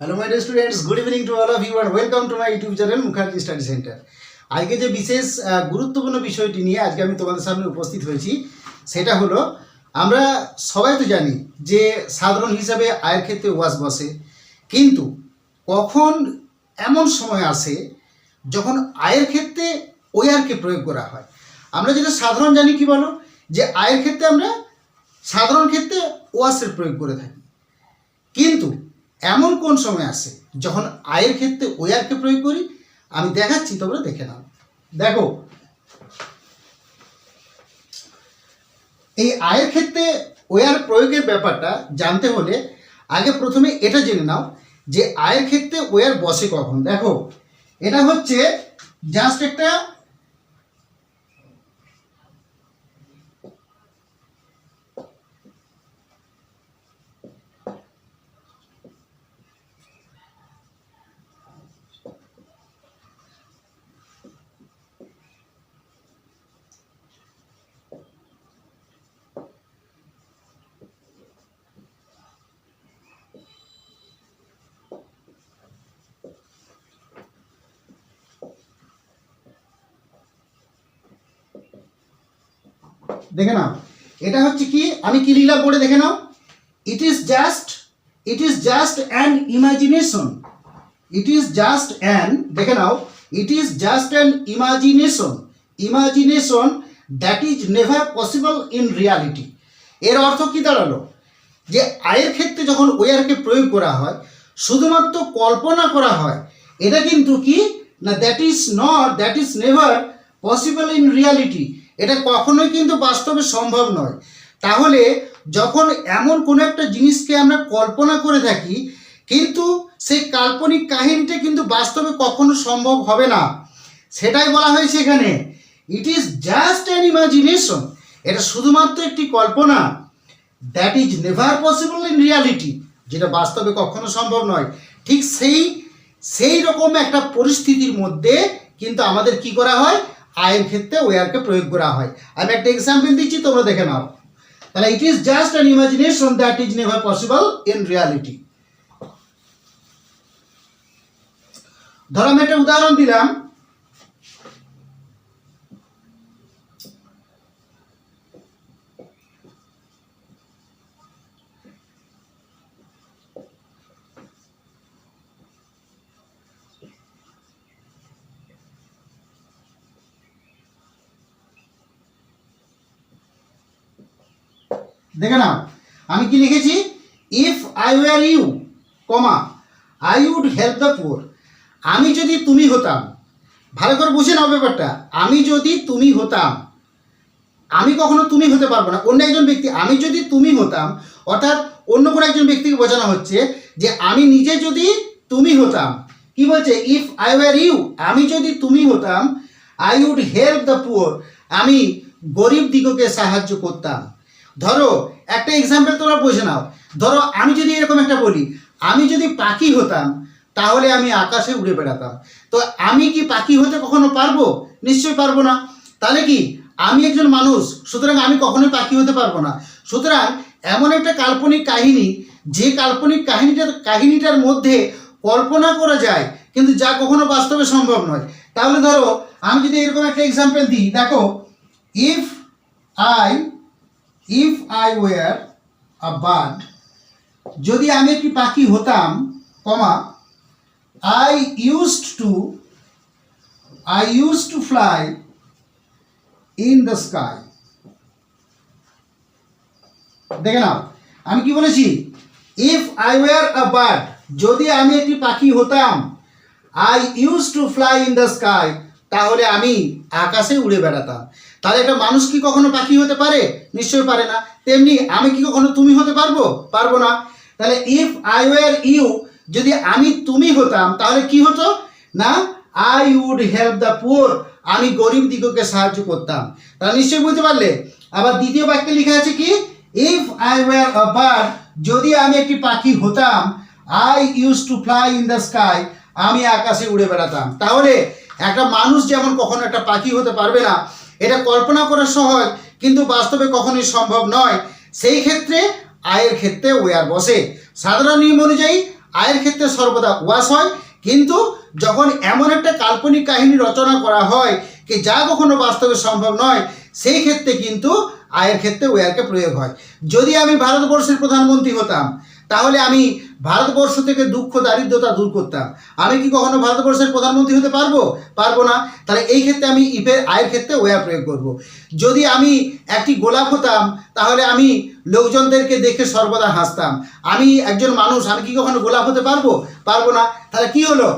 Hello my dear students good evening to all of you and welcome to my YouTube channel Mukherjee study centre আজকে যে বিশেষ গুরুত্বপূর্ণ বিষয়টি নিয়ে আজকে আমি তোমাদের সামনে উপস্থিত হয়েছি, সেটা হলো, আমরা সবাই তো জানি যে সাধারণ হিসাবে আয়ের ক্ষেত্রে ওয়াশ বসে, কিন্তু কখন এমন সময় আসে যখন আয়ের ক্ষেত্রে ওয়ারকে প্রয়োগ করা হয়। আমরা যেটা সাধারণ জানি কি বলো? যে আয়ের ক্ষেত্রে আমরা সাধারণ ক্ষেত্রে ওয়াশের প্রয়োগ করে থাকি। কিন্তু এমন কোন সময় আসে যখন আয়ের ক্ষেত্রে ওয়ারকে প্রয়োগ করি? আমি দেখাচ্ছি, তোমরা দেখে নাও। দেখো, এই আয়ের ক্ষেত্রে ওয়ার প্রয়োগের ব্যাপারটা জানতে হলে আগে প্রথমে এটা জেনে নাও যে আয়ের ক্ষেত্রে ওয়ার বসে কখন। দেখো, এটা হচ্ছে জাস্ট একটা দেখে নাও। এটা হচ্ছে কি? আমি কি লিখলাম পড়ে দেখে নাও। It is just it is just an imagination it is just an দেখে নাও। It is just an imagination imagination that is never possible in reality এর অর্থ কি দাঁড়াল? যে আয়ের ক্ষেত্রে যখন ওয়ারকে প্রয়োগ করা হয়, শুধুমাত্র কল্পনা করা হয়, এটা কিন্তু কি? না that is not that is never possible in reality এটা কখনোই কিন্তু বাস্তবে সম্ভব নয়। তাহলে যখন এমন কোনো একটা জিনিসকে আমরা কল্পনা করে থাকি, কিন্তু সেই কাল্পনিক কাহিনীটা কিন্তু বাস্তবে কখনো সম্ভব হবে না। সেটাই বলা হয়েছে এখানে it is just an imagination এটা শুধুমাত্র একটি কল্পনা। That is never possible in reality যেটা বাস্তবে কখনো সম্ভব নয়। ঠিক সেই সেই রকম একটা পরিস্থিতির মধ্যে কিন্তু আমাদের কি করা হয়? আয়ের ক্ষেত্রে ওয়ারকে প্রয়োগ করা হয়। আমি একটা এক্সাম্পল দিচ্ছি, তোমরা দেখে নাও। তাহলে it is just an imagination that is never possible in reality ধরো আমি একটা উদাহরণ দিলাম। দেখে নাও। আমি কি লিখেছি? If I were you comma I would help the poor আমি যদি তুমি হতাম, ভালো করে বুঝে নাও ব্যাপারটা, আমি যদি তুমি হতাম, আমি কখনো তুমি হতে পারব না। অন্য একজন ব্যক্তি, আমি যদি তুমি হতাম, অর্থাৎ অন্য কোনো একজন ব্যক্তিকে বোঝানো হচ্ছে যে আমি নিজে যদি তুমি হতাম, কি বলছে? ইফ আই ওয়ার ইউ আমি যদি তুমি হতাম I would help the poor আমি গরিব দিগকে সাহায্য করতাম। ধরো, একটা এক্সাম্পল তোমরা বুঝে নাও। ধরো, আমি যদি এরকম একটা বলি, আমি যদি পাখি হতাম, তাহলে আমি আকাশে উড়ে বেড়াতাম। তো আমি কি পাখি হতে কখনো পারব? নিশ্চয়ই পারব না। তাহলে কি? আমি একজন মানুষ, সুতরাং আমি কখনোই পাখি হতে পারব না। সুতরাং এমন একটা কাল্পনিক কাহিনী, যে কাল্পনিক কাহিনীটার কাহিনীটার মধ্যে কল্পনা করা যায়, কিন্তু যা কখনো বাস্তবে সম্ভব নয়। তাহলে ধরো, আমি যদি এরকম একটা এক্সাম্পল দিই। দেখো if I if I were a bird যদি আমি একটি পাখি হতাম, comma I used to I use to fly in the sky দেখে নাও, আমি কি বলেছি? If I were a bird যদি আমি একটি পাখি হতাম I use to fly in the sky তাহলে আমি আকাশে উড়ে বেড়াতাম। তাহলে একটা মানুষ কি কখনো পাখি হতে পারে? নিশ্চয়ই পারে না। তেমনি আমি কি কখনো তুমি হতে পারব? পারব না। তাহলে ইফ আই ওয়ার ইউ যদি আমি তুমি হতাম, তাহলে কি হতো? না I would help the poor আমি গরিব দিগকে সাহায্য করতাম। তাহলে নিশ্চয়ই বুঝতে পারলে? আবার দ্বিতীয় বাক্যে লেখা আছে কি? If I were a bird যদি আমি একটি পাখি হতাম I use to fly in the sky আমি আকাশে উড়ে বেড়াতাম। তাহলে একটা মানুষ যেমন কখনো একটা পাখি হতে পারবে না এটা কল্পনা করা সহজ, কিন্তু বাস্তবে কখনোই সম্ভব নয়। সেই ক্ষেত্রে আয়ের ক্ষেত্রে ওয়ার বসে। সাধারণ নিয়ম অনুযায়ী আয়ের ক্ষেত্রে সর্বদা ওয়াস হয়, কিন্তু যখন এমন একটা কাল্পনিক কাহিনী রচনা করা হয় কি যা কখনো বাস্তবে সম্ভব নয়, সেই ক্ষেত্রে কিন্তু আয়ের ক্ষেত্রে ওয়ারকে প্রয়োগ হয়। যদি আমি ভারতবর্ষের প্রধানমন্ত্রী হতাম, তাহলে আমি ভারতবর্ষ থেকে দুঃখ, দারিদ্রতা দূর করতাম। আমি কি কখনো ভারতবর্ষের প্রধানমন্ত্রী হতে পারব? পারব না। তাহলে এই ক্ষেত্রে আমি ইফের, আয়ের ক্ষেত্রে ওয়ার প্রয়োগ করব। যদি আমি একটি গোলাপ হতাম, তাহলে আমি লোকজনদেরকে দেখে সর্বদা হাসতাম। আমি একজন মানুষ, আমি কি কখনো গোলাপ হতে পারব? পারব না। তাহলে কি হলো?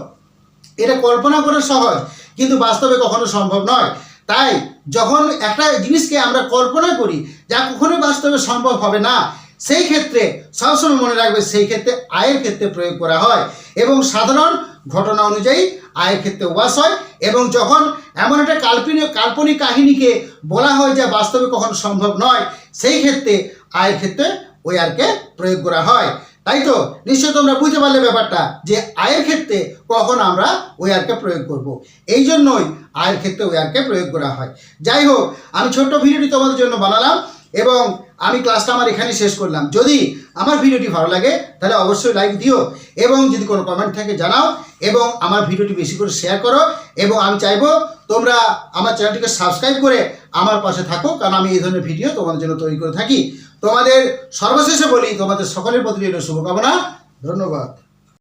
এটা কল্পনা করা সহজ, কিন্তু বাস্তবে কখনো সম্ভব নয়। তাই যখন একটা জিনিসকে আমরা কল্পনা করি, যা কখনোই বাস্তবে সম্ভব হবে না। সেই ক্ষেত্রে সবসময় মনে রাখবে সেই ক্ষেত্রে আয়ের ক্ষেত্রে প্রয়োগ করা হয়। এবং সাধারণ ঘটনা অনুযায়ী আয়ের ক্ষেত্রে ওয়াস হয় এবং যখন এমন একটা কাল্পনিক কাল্পনিক কাহিনীকে বলা হয় যা বাস্তবে কখনো সম্ভব নয়, সেই ক্ষেত্রে আয়ের ক্ষেত্রে ওই আরকে প্রয়োগ করা হয়। তাই তো? নিশ্চয় তোমরা বুঝতে পারলে ব্যাপারটা যে আয়ের ক্ষেত্রে কখন আমরা ওই আরকে প্রয়োগ করব। এই জন্যই আয়ের ক্ষেত্রে ওই আরকে প্রয়োগ করা হয়। যাই হোক, আমি ছোট্ট ভিডিওটি তোমাদের জন্য বানালাম এবং আমি ক্লাসটা আমার এখানে শেষ করলাম। যদি আমার ভিডিওটি ভালো লাগে, তাহলে অবশ্যই লাইক দিও এবং যদি কোনো কমেন্ট থাকে জানাও এবং আমার ভিডিওটি বেশি করে শেয়ার করো এবং আমি চাইব তোমরা আমার চ্যানেলটিকে সাবস্ক্রাইব করে আমার পাশে থাকো, কারণ আমি এই ধরনের ভিডিও তোমাদের জন্য তৈরি করে থাকি। তোমাদের সর্বশেষে বলি, তোমাদের সকলের প্রতি শুভকামনা। ধন্যবাদ।